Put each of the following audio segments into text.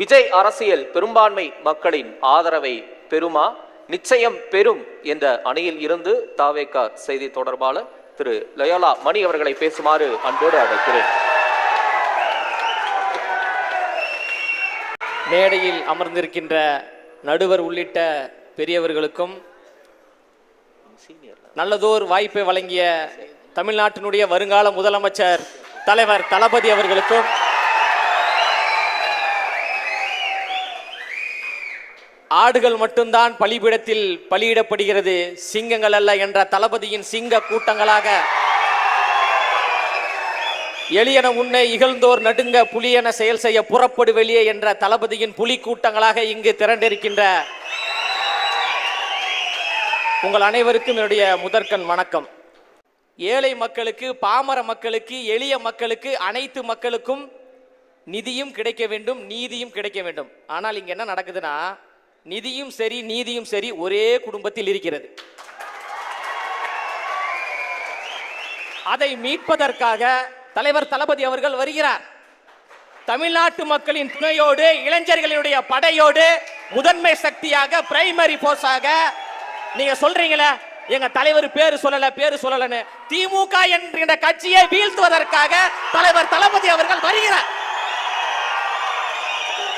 விஜய் அரசியல் பெரும்பான்மை மக்களின் ஆதரவை பெறுமா? நிச்சயம் பெறும் என்ற அணியில் இருந்து தாவேகா செய்தி தொடர்பாளர் திரு லயோலா மணி அவர்களை பேசுமாறு அன்போடு அழைக்கிறேன். மேடையில் அமர்ந்திருக்கின்ற நடுவர் உள்ளிட்ட பெரியவர்களுக்கும் நல்லதோர் வாய்ப்பை வழங்கிய தமிழ்நாட்டினுடைய வருங்கால முதலமைச்சர் தலைவர் தளபதி அவர்களுக்கும் ஆடுகள் மட்டும்தான் பலிபீடத்தில் பலியிடப்படுகிறது சிங்கங்கள் அல்ல என்ற தளபதியின் சிங்க கூட்டங்களாக. எளியன உன்னை இகழ்ந்தோர் நடுங்க புலியென செயல் செய்ய புறப்படு வெளியே என்ற தளபதியின் புலி கூட்டங்களாக இங்கு திரண்டிருக்கின்ற. உங்கள் அனைவருக்கும் என்னுடைய முதற்கண் வணக்கம். ஏழை மக்களுக்கு பாமர மக்களுக்கு எளிய மக்களுக்கு அனைத்து மக்களுக்கும் நிதியும் கிடைக்க வேண்டும் நீதியும் கிடைக்க வேண்டும். ஆனால் இங்கே என்ன நடக்குதுன்னா நிதியும் சரி நீதியும் சரி ஒரே குடும்பத்தில் இருக்கிறது. அதை மீட்பதற்காக தலைவர் தளபதி அவர்கள் வருகிறார். தமிழ்நாட்டு மக்களின் துணையோடு இளைஞர்களுடைய படையோடு முதன்மை சக்தியாக பிரைமரி போர்ஸாக நீங்க சொல்றீங்களே எங்க தலைவர் பேரு சொல்லல பேரு சொல்லலன்னு திமுக என்கிற கட்சியை வீழ்த்துவதற்காக தலைவர் தளபதி அவர்கள் வருகிறார்.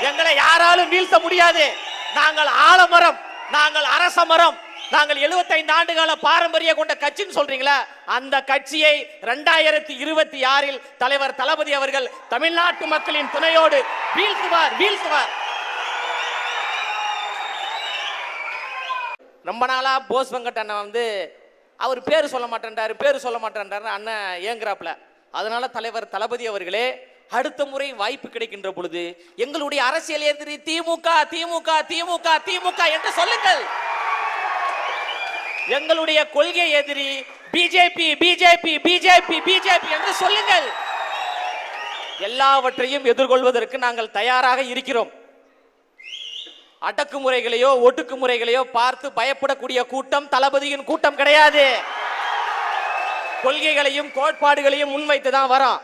எங்களை யாராலும் வீழ்த்த முடியாது. நாங்கள் ஆலமரம் நாங்கள் அரச மரம் நாங்கள் 75 ஆண்டுகால பாரம்பரிய கொண்ட கட்சின்னு சொல்றீங்களா அந்த கட்சியை ரெண்டாயிரத்தி இருபத்தி ஆறில் தலைவர் தளபதி அவர்கள் தமிழ்நாட்டு மக்களின் துணையோடு வீழ்த்துவார் வீழ்த்துவார். ரொம்ப நாளா போஸ் வெங்கட் அண்ணன் வந்து அவர் பேர் சொல்ல மாட்டேன்றாரு பேர் சொல்ல மாட்டேன்றாரு அண்ணன் ஏங்குறாப்ல அதனால தலைவர் தளபதி அவர்களே அடுத்த முறை வாய்ப்பு கிடைக்கின்ற பொழுது எங்களுடைய அரசியல் எதிரி திமுக திமுக திமுக திமுக என்று சொல்லுங்கள். எங்களுடைய கொள்கை எதிரி பிஜேபி பிஜேபி பிஜேபி பிஜேபி என்று சொல்லுங்கள். எல்லாவற்றையும் எதிர்கொள்வதற்கு நாங்கள் தயாராக இருக்கிறோம். அடக்குமுறைகளையோ ஒடுக்குமுறைகளையோ பார்த்து பயப்படக்கூடிய கூட்டம் தளபதியின் கூட்டம் கிடையாது. கொள்கைகளையும் கோட்பாடுகளையும் முன்வைத்து தான் வரோம்.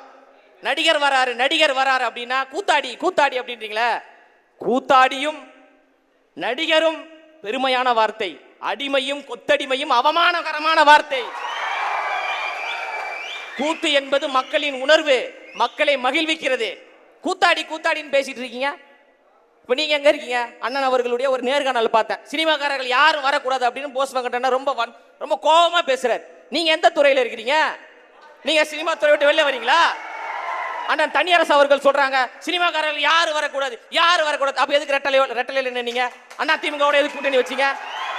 நடிகர் வராரு நடிகர் வராரு அப்படின்னா கூத்தாடி கூத்தாடி அப்படின்றீங்களே? கூத்தாடியும் நடிகரும் பெருமையான வார்த்தை அடிமையும் கொத்தடிமையும் அவமானகரமான வார்த்தை. கூத்து என்பது மக்களின் உணர்வு மக்களை மகிழ்விக்கிறது. கூத்தாடி கூத்தாடின்னு பேசிட்டு இருக்கீங்க. இப்போ நீங்க எங்க இருக்கீங்க? அண்ணன் அவர்களுடைய ஒரு நேர்காணல் பார்த்தேன். சினிமாக்காரர்கள் யாரும் வரக்கூடாது அப்படின்னு போஸ் வெங்கடண்ணா ரொம்ப ரொம்ப கோபமா பேசுறாரு. நீங்க எந்த துறையில இருக்கிறீங்க? நீங்க சினிமா துறை விட்டு வெளில வரீங்களா? அண்ணன் தனியரசு அவர்கள் சொல்றாங்க சினிமாக்காரர்கள் யாரும் வரக்கூடாது யாரு வரக்கூடாது. அப்ப எதுக்கு ரெட்டலை ரெட்டலையில் நின்னீங்க அண்ணா திமுகவோட எதுக்கு கூட்டணி வச்சீங்க?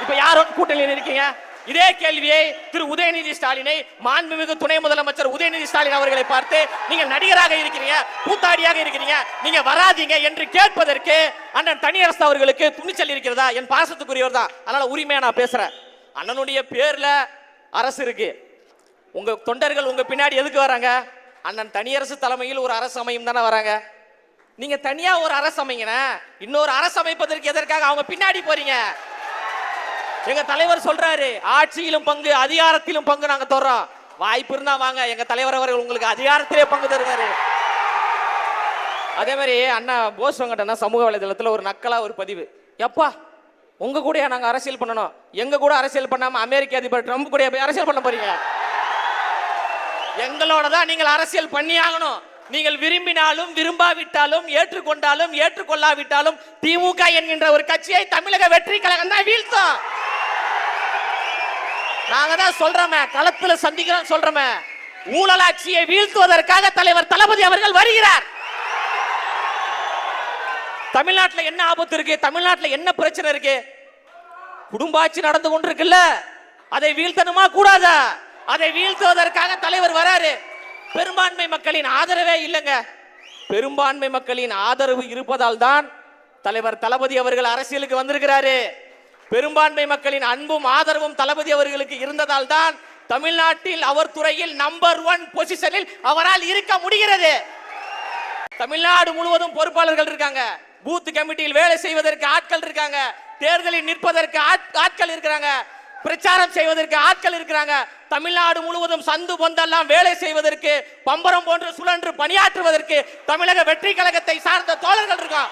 இப்ப யாரோட கூட்டணியில் இருக்கீங்க இதே கேள்வியை திரு உதயநிதி ஸ்டாலினை மாண்புமிகு துணை முதலமைச்சர் உதயநிதி ஸ்டாலின் அவர்களை பார்த்து நீங்க நடிகராக இருக்கிறீங்க கூத்தாடியாக இருக்கிறீங்க நீங்க வராதீங்க என்று கேட்பதற்கு அண்ணன் தனியரசு அவர்களுக்கு துணிச்சல் இருக்கிறதா? என் பாசத்துக்குரியவர் தான். அதனால உரிமையா நான் பேசுறேன். அண்ணனுடைய பேர்ல அரசு இருக்கு. உங்க தொண்டர்கள் உங்க பின்னாடி எதுக்கு வராங்க? அண்ணன் தனியரசு தலைமையில் ஒரு அரசு அமையும் தானே வராங்க. நீங்க தனியா ஒரு அரசு அமைங்க இன்னொரு அரசு அமைப்பதற்கு எதற்காக அவங்க பின்னாடி போறீங்க? எங்க தலைவர் சொல்றாரு ஆட்சியிலும் பங்கு அதிகாரத்திலும் பங்கு நாங்க தர்றோம். வாய்ப்பு இருந்தா வாங்க எங்க தலைவர் அவர்கள் உங்களுக்கு அதிகாரத்திலே பங்கு தருவாரு. அதே மாதிரி அண்ணா போஸ் வெங்கடண்ணா சமூக வலைதளத்துல ஒரு நக்கலா ஒரு பதிவு. எப்பா உங்க கூட நாங்க அரசியல் பண்ணணும்? எங்க கூட அரசியல் பண்ணாம அமெரிக்க அதிபர் ட்ரம்ப் கூட போய் அரசியல் பண்ண போறீங்க? எங்களோட தான் நீங்கள் அரசியல் பண்ணியாகணும். நீங்கள் விரும்பினாலும் விரும்பாவிட்டாலும் ஏற்றுக்கொண்டாலும் ஏற்றுக்கொள்ளாவிட்டாலும் திமுக என்கின்ற ஒரு கட்சியை தமிழக வெற்றி கழகம் தான் வீழ்த்தும். நாங்க தான் சொல்றோமே களத்துல சந்திக்கிறோம் சொல்றோமே. ஊழலாட்சியை வீழ்த்துவதற்காக தலைவர் தளபதி அவர்கள் வருகிறார். தமிழ்நாட்டில் என்ன ஆபத்து இருக்கு? தமிழ்நாட்டில் என்ன பிரச்சனை இருக்கு? குடும்பாட்சி நடந்து கொண்டிருக்குல்ல. அதை வீழ்த்தணுமா கூடாதா? அதை வீழ்த்துவதற்காக தலைவர் வராரு. பெரும்பான்மை மக்களின் ஆதரவே இல்லைங்க. பெரும்பான்மை மக்களின் ஆதரவு இருப்பதால் தான் தலைவர் தளபதி அவர்கள் அரசியலுக்கு வந்திருக்கிறாரு. பெரும்பான்மை மக்களின் அன்பும் ஆதரவும் தளபதி அவர்களுக்கு இருந்ததால் தான் தமிழ்நாட்டில் அவர் துறையில் நம்பர் ஒன் பொசிஷனில் அவரால் இருக்க முடிகிறது. தமிழ்நாடு முழுவதும் பொறுப்பாளர்கள் இருக்காங்க. பூத் கமிட்டியில் வேலை செய்வதற்கு ஆட்கள் இருக்காங்க. தேர்தலில் நிற்பதற்கு ஆட்- ஆட்கள் இருக்கிறாங்க. பிரச்சாரம் செய்வதற்கு ஆட்கள் இருக்கிறாங்க. தமிழ்நாடு முழுவதும் சந்து பொந்தெல்லாம் வேலை செய்வதற்கு பம்பரம் போன்று சுழன்று பணியாற்றுவதற்கு தமிழக வெற்றி கழகத்தை சார்ந்த தோழர்கள் இருக்கான்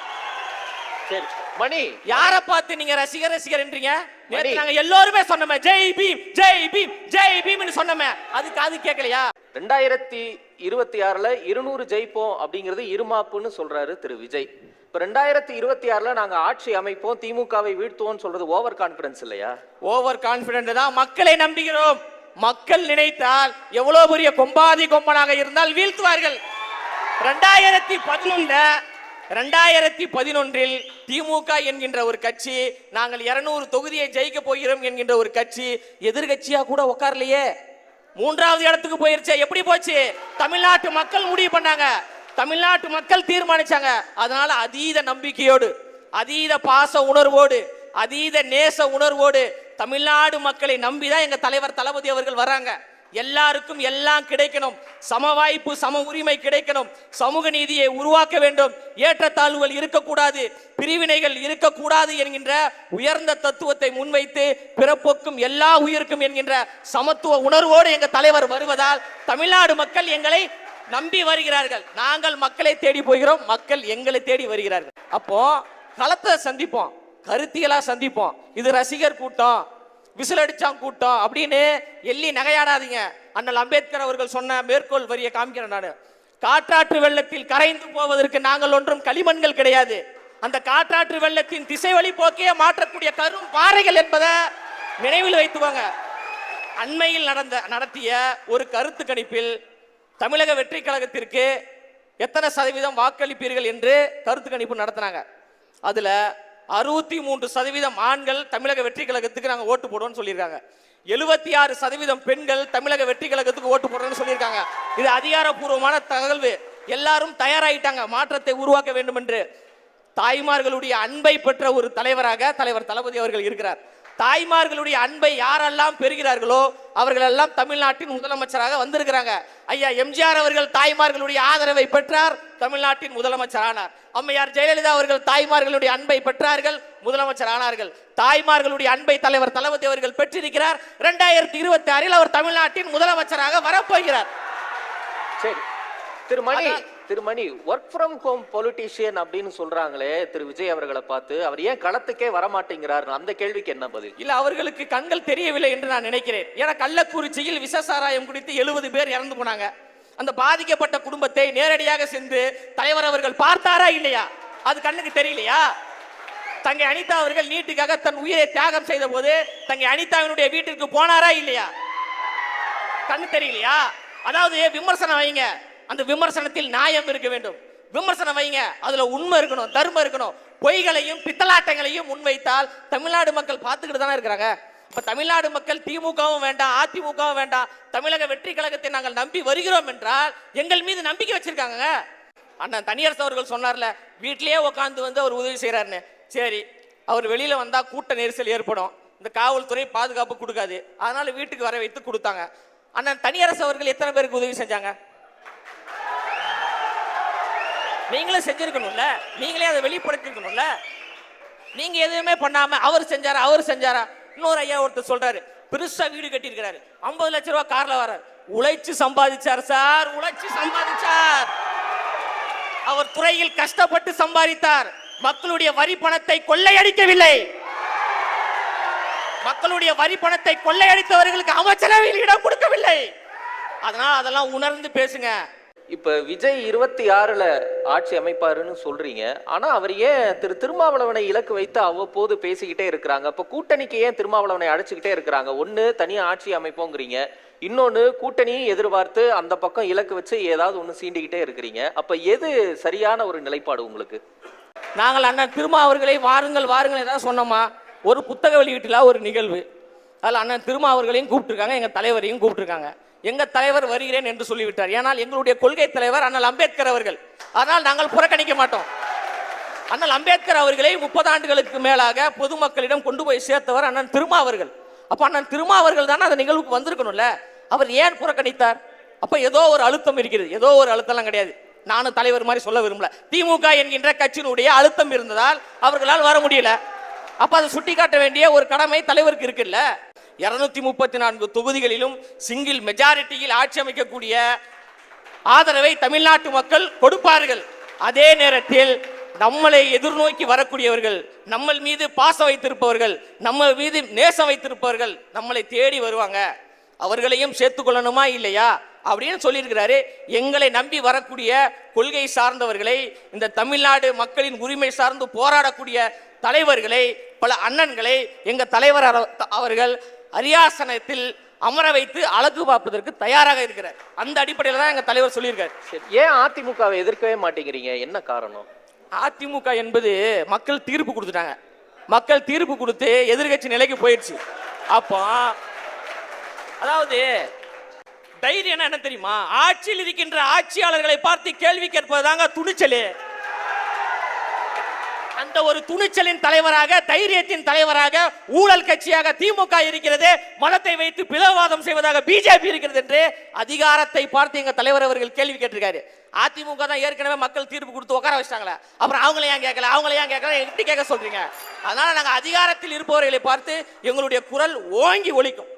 சரி மணி. யார பார்த்து நீங்க ரசிகர் ரசிகர்ன்றீங்க நேத்து. நாங்க எல்லாருமே சொன்னோமே ஜெய் பீம் ஜெய் பீம் ஜெய் பீம்னு சொன்னோமே. அதுக்கு அது கேட்கலையா? ரெண்டாயிரத்தி இருபத்தி ஆறுல இருநூறு ஜெயிப்போம் அப்படிங்கிறது இருமாப்புன்னு சொல்றாரு திரு விஜய். இப்போ ரெண்டாயிரத்தி இருபத்தி ஆறில் நாங்கள் ஆட்சி அமைப்போம் திமுகவை வீழ்த்துவோம்னு சொல்றது ஓவர் கான்ஃபிடன்ஸ் இல்லையா? ஓவர் கான்பிடன்ட் தான் மக்களை நம்புகிறோம். மக்கள் நினைத்தால் எவ்வளவு பெரிய கொம்பாதி கொம்பனாக இருந்தால் வீழ்த்துவார்கள். ரெண்டாயிரத்தி பதினொன்று ரெண்டாயிரத்தி பதினொன்றில் திமுக என்கின்ற ஒரு கட்சி நாங்கள் இருநூறு தொகுதியை ஜெயிக்க போகிறோம் என்கின்ற ஒரு கட்சி எதிர்கட்சியா கூட உட்காரலையே. மூன்றாவது இடத்துக்கு போயிருச்சே எப்படி போச்சு? தமிழ்நாட்டு மக்கள் முடிவு பண்ணாங்க. தமிழ்நாட்டு மக்கள் தீர்மானிச்சாங்க. அதனால அதீத நம்பிக்கையோடு அதீத பாச உணர்வோடு அதீத நேச உணர்வோடு தமிழ்நாடு மக்களை நம்பிதான் எங்க தலைவர் தளபதி அவர்கள் வராங்க. எல்லாருக்கும் எல்லாம் கிடைக்கணும். சம வாய்ப்பு சம உரிமை கிடைக்கணும். சமூக நீதியை உருவாக்க வேண்டும். ஏற்றத்தாழ்வுகள் இருக்கக்கூடாது. பிரிவினைகள் இருக்கக்கூடாது என்கின்ற உயர்ந்த தத்துவத்தை முன்வைத்து பிறப்போக்கும் எல்லா உயிருக்கும் என்கின்ற சமத்துவ உணர்வோடு எங்க தலைவர் வருவதால் தமிழ்நாடு மக்கள் எங்களை நம்பி வருகிறார்கள். நாங்கள் மக்களை தேடி போகிறோம். மக்கள் எங்களை தேடி வருகிறார்கள். அப்போ களத்தை சந்திப்போம். கருத்தியலா சந்திப்போம். இது ரசிகர் கூட்டம் விசில் அடிச்சான் கூட்டம் அப்படின்னு எள்ளி நகையாடாதீங்க. அண்ணல் அம்பேத்கர் அவர்கள் சொன்ன மேற்கோள் வரியை காமிக்கிறேன் நான். காற்றாற்று வெள்ளத்தில் கரைந்து போவதற்கு நாங்கள் ஒன்றும் களிமண்கள் கிடையாது. அந்த காற்றாற்று வெள்ளத்தின் திசை வழி போக்கே மாற்றக்கூடிய கரும் பாறைகள் என்பதை நினைவில் வைத்துவாங்க அண்மையில் நடந்த நடத்திய ஒரு கருத்து கணிப்பில் தமிழக வெற்றி கழகத்திற்கு எத்தனை சதவீதம் வாக்களிப்பீர்கள் என்று கருத்து கணிப்பு நடத்தினாங்க. அதில் அறுபத்தி மூன்று சதவீதம் ஆண்கள் தமிழக வெற்றி கழகத்துக்கு நாங்கள் ஓட்டு போடுவோம்னு சொல்லியிருக்காங்க. எழுபத்தி ஆறு சதவீதம் பெண்கள் தமிழக வெற்றி கழகத்துக்கு ஓட்டு போடுறோம்னு சொல்லியிருக்காங்க. இது அதிகாரப்பூர்வமான தகவல். எல்லாரும் தயாராயிட்டாங்க. மாற்றத்தை உருவாக்க வேண்டும் என்று தாய்மார்களுடைய அன்பை பெற்ற ஒரு தலைவராக தலைவர் தளபதி அவர்கள் இருக்கிறார். தாய்மார்களுடைய அன்பை யாரெல்லாம் பெறுகிறார்களோ அவர்கள் எல்லாம் தமிழ்நாட்டின் முதலமைச்சராக வந்திருக்கிறாங்க. ஐயா எம்ஜிஆர் அவர்கள் தாய்மார்களுடைய ஆதரவை பெற்றார் தமிழ்நாட்டின் முதலமைச்சர் ஆனார் அம்மையார் ஜெயலலிதா அவர்கள் தாய்மார்களுடைய அன்பை பெற்றார்கள் முதலமைச்சர் ஆனார்கள் தாய்மார்களுடைய அன்பை தலைவர் தளபதி அவர்கள் பெற்றிருக்கிறார். இரண்டாயிரத்தி இருபத்தி ஆறில் அவர் தமிழ்நாட்டின் முதலமைச்சராக வரப்போகிறார். சரி. Thiru Mani Thirumani work from home politician அப்படின்னு சொல்றாங்களே திரு விஜய் அவர்களை பார்த்து அவர் ஏன் களத்துக்கே வரமாட்டேங்கிறார்? அந்த கேள்விக்கு என்ன பதில்? இல்ல அவர்களுக்கு கண்கள் தெரியவில்லை என்று நான் நினைக்கிறேன். ஏன்னா கள்ளக்குறிச்சியில் விஷ சாராயம் குடித்து எழுபது பேர் இறந்து போனாங்க. அந்த பாதிக்கப்பட்ட குடும்பத்தை நேரடியாக சென்று தலைவர் அவர்கள் பார்த்தாரா இல்லையா? அது கண்ணுக்கு தெரியலையா? தங்கை அனிதா அவர்கள் நீட்டுக்காக தன் உயிரை தியாகம் செய்த போது தங்கை அனிதாவினுடைய வீட்டிற்கு போனாரா இல்லையா? கண்ணு தெரியலையா? அதாவது விமர்சனம் வைங்க. அந்த விமர்சனத்தில் நியாயம் இருக்க வேண்டும். விமர்சனம் வைங்க அதுல உண்மை இருக்கணும் தர்மம் இருக்கணும். பொய்களையும் பித்தலாட்டங்களையும் முன்வைத்தால் தமிழ்நாடு மக்கள் பார்த்துக்கிட்டு தானே இருக்கிறாங்க. இப்ப தமிழ்நாடு மக்கள் திமுகவும் வேண்டாம் அதிமுகவும் வேண்டாம். தமிழக வெற்றி கழகத்தை நாங்கள் நம்பி வருகிறோம் என்றால் எங்கள் மீது நம்பிக்கை வச்சிருக்காங்க அண்ணன் தனியரசு அவர்கள் சொன்னார்ல வீட்டிலேயே உட்காந்து வந்து அவர் உதவி செய்யறாருன்னு சரி அவர் வெளியில வந்தா கூட்ட நெரிசல் ஏற்படும். இந்த காவல்துறை பாதுகாப்பு கொடுக்காது. அதனால வீட்டுக்கு வர வைத்து கொடுத்தாங்க. அண்ணன் தனியரசு அவர்கள் எத்தனை பேருக்கு உதவி செஞ்சாங்க? நீங்களும் செஞ்சிருக்கணும்ல. நீங்களே அதை வெளிப்படுத்திருக்கணும்ல. நீங்க எதுவுமே பண்ணாம அவர் செஞ்சாரா அவர் செஞ்சாரா? இன்னொரு ஐயா ஒருத்தர் சொல்றாரு பெருசா வீடு கட்டியிருக்கிறாரு. ஐம்பது லட்ச ரூபாய் கார்ல வரார். உழைச்சு சம்பாதிச்சார் சார் உழைச்சு சம்பாதிச்சார். அவர் துறையில் கஷ்டப்பட்டு சம்பாதித்தார். மக்களுடைய வரி பணத்தை கொள்ளையடிக்கவில்லை. மக்களுடைய வரி பணத்தை கொள்ளையடித்தவர்களுக்கு அமைச்சரவையில் இடம் கொடுக்கவில்லை. அதனால் அதெல்லாம் உணர்ந்து பேசுங்க. இப்போ விஜய் இருபத்தி ஆறில் ஆட்சி அமைப்பாருன்னு சொல்றீங்க. ஆனால் அவர் ஏன் திரு திருமாவளவனை இலக்கு வைத்து அவ்வப்போது பேசிக்கிட்டே இருக்கிறாங்க? இப்போ கூட்டணிக்கு ஏன் திருமாவளவனை அழைச்சிக்கிட்டே இருக்கிறாங்க? ஒன்று தனியாக ஆட்சி அமைப்போங்கிறீங்க. இன்னொன்று கூட்டணியும் எதிர்பார்த்து அந்த பக்கம் இலக்கு வச்சு ஏதாவது ஒன்று சீண்டிக்கிட்டே இருக்கிறீங்க. அப்போ எது சரியான ஒரு நிலைப்பாடு உங்களுக்கு? நாங்கள் அண்ணன் திருமா அவர்களை வாருங்கள் வாருங்கள் ஏதாவது சொன்னோமா? ஒரு புத்தக வெளியீட்டில் ஒரு நிகழ்வு. அதில் அண்ணன் திருமா அவர்களையும் கூப்பிட்டுருக்காங்க எங்கள் தலைவரையும் கூப்பிட்டுருக்காங்க. எங்கள் தலைவர் வருகிறேன் என்று சொல்லிவிட்டார். ஏனால் எங்களுடைய கொள்கை தலைவர் அண்ணல் அம்பேத்கர் அவர்கள். அதனால் நாங்கள் புறக்கணிக்க மாட்டோம். அண்ணல் அம்பேத்கர் அவர்களை முப்பது ஆண்டுகளுக்கு மேலாக பொதுமக்களிடம் கொண்டு போய் சேர்த்தவர் அண்ணன் திருமா அவர்கள். அப்ப அண்ணன் திருமா அவர்கள் தானே அந்த நிகழ்வுக்கு வந்திருக்கணும்ல? அவர் ஏன் புறக்கணித்தார்? அப்ப ஏதோ ஒரு அழுத்தம் இருக்கிறது. ஏதோ ஒரு அழுத்தம்லாம் கிடையாது. நானும் தலைவர் மாதிரி சொல்ல விரும்பல. திமுக என்கின்ற கட்சியினுடைய அழுத்தம் இருந்ததால் அவர்களால் வர முடியல. அப்ப அதை சுட்டிக்காட்ட வேண்டிய ஒரு கடமை தலைவருக்கு இருக்குல்ல? இருநூத்தி முப்பத்தி நான்கு தொகுதிகளிலும் சிங்கிள் மெஜாரிட்டியில் ஆட்சி அமைக்கக்கூடிய ஆதரவை தமிழ்நாட்டு மக்கள் கொடுப்பார்கள். அதே நேரத்தில் நம்மளை எதிர்நோக்கி வரக்கூடியவர்கள் நம்ம மீது பாசம் வைத்திருப்பவர்கள் நம்ம மீது நேசம் வைத்திருப்பவர்கள் நம்மளை தேடி வருவாங்க. அவர்களையும் சேர்த்துக்கொள்ளணுமா இல்லையா? அப்படின்னு சொல்லியிருக்கிறாரு. எங்களை நம்பி வரக்கூடிய கொள்கை சார்ந்தவர்களை இந்த தமிழ்நாடு மக்களின் உரிமை சார்ந்து போராடக்கூடிய தலைவர்களை பல அண்ணன்களை எங்கள் தலைவர் அவர்கள் அரியாசனத்தில் அமர வைத்து அழகு பார்ப்பதற்கு தயாராக இருக்கிறார். அந்த அடிப்படையில் தான் எங்க தலைவர் சொல்லியிருக்காரு. ஏன் அதிமுகவை எதிர்க்கவே மாட்டேங்கிறீங்க? என்ன காரணம்? அதிமுக என்பது மக்கள் தீர்ப்பு கொடுத்துட்டாங்க. மக்கள் தீர்ப்பு கொடுத்து எதிர்க்கட்சி நிலைக்கு போயிடுச்சு. அப்போ அதாவது தைரியம் என்ன தெரியுமா? ஆட்சியில் இருக்கின்ற ஆட்சியாளர்களை பார்த்து கேள்வி கேட்பதுதாங்க துணிச்சல். அந்த ஒரு துணிச்சலின் தலைவராக தைரியத்தின் தலைவராக ஊழல் கட்சியாக திமுக இருக்கிறது. மதத்தை வைத்து பிளவாதம் செய்வதாக பிஜேபி இருக்கிறது என்று அதிகாரத்தை பார்த்து எங்க தலைவர் அவர்கள் கேள்வி கேட்டிருக்காரு. அதிமுக தான் ஏற்கனவே மக்கள் தீர்ப்பு கொடுத்து உட்கார வச்சிட்டாங்களே. அப்புறம் அவங்கள ஏன் கேட்கல? அவங்கள ஏன் கேட்கல? எப்படி கேட்க சொல்றீங்க. அதனால நாங்க அதிகாரத்தில் இருப்பவர்களை பார்த்து எங்களுடைய குரல் ஓங்கி ஒழிக்கும்